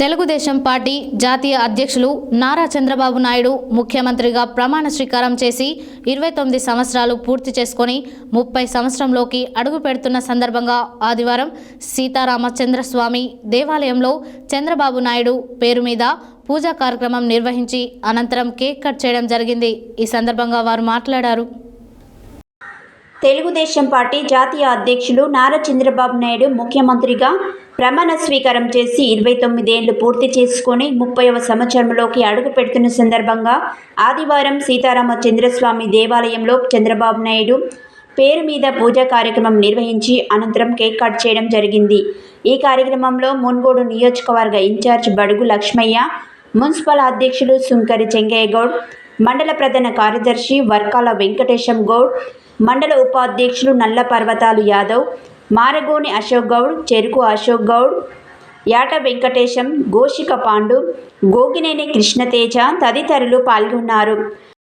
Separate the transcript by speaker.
Speaker 1: Telugu Desam party జాతీయ అధ్యక్షులు నారా చంద్రబాబు నాయుడు ముఖ్యమంత్రిగా ప్రమాణ స్వీకారం చేసి ఇరవై తొమ్మిది సంవత్సరాలు పూర్తి చేసుకొని ముప్పై సంవత్సరంలోకి అడుగు పెడుతున్న సందర్భంగా ఆదివారం సీతారామచంద్రస్వామి దేవాలయంలో చంద్రబాబు నాయుడు పేరు మీద పూజా కార్యక్రమం నిర్వహించి అనంతరం కేక్ కట్ చేయడం జరిగింది. ఈ సందర్భంగా వారు మాట్లాడారు.
Speaker 2: తెలుగుదేశం పార్టీ జాతీయ అధ్యక్షులు నారా చంద్రబాబు నాయుడు ముఖ్యమంత్రిగా ప్రమాణ స్వీకారం చేసి ఇరవై తొమ్మిదేళ్ళు పూర్తి చేసుకుని ముప్పైవ సంవత్సరంలోకి అడుగు పెడుతున్న సందర్భంగా ఆదివారం సీతారామ చంద్రస్వామి దేవాలయంలో చంద్రబాబు నాయుడు పేరు మీద పూజా కార్యక్రమం నిర్వహించి అనంతరం కేక్ కట్ చేయడం జరిగింది. ఈ కార్యక్రమంలో మున్గోడు నియోజకవర్గ ఇన్ఛార్జ్ బడుగు లక్ష్మయ్య మున్సిపల్ అధ్యక్షులు సుంకరి చెంగయ్యగౌడ్ మండల ప్రధాన కార్యదర్శి వర్కాల వెంకటేశం గౌడ్ మండల ఉపాధ్యక్షులు నల్ల పర్వతాలు యాదవ్ మారగోని అశోక్ గౌడ్ చెరుకు అశోక్ గౌడ్ యాట వెంకటేశం గోషిక పాండు గోగినేని కృష్ణతేజ తదితరులు పాల్గొన్నారు.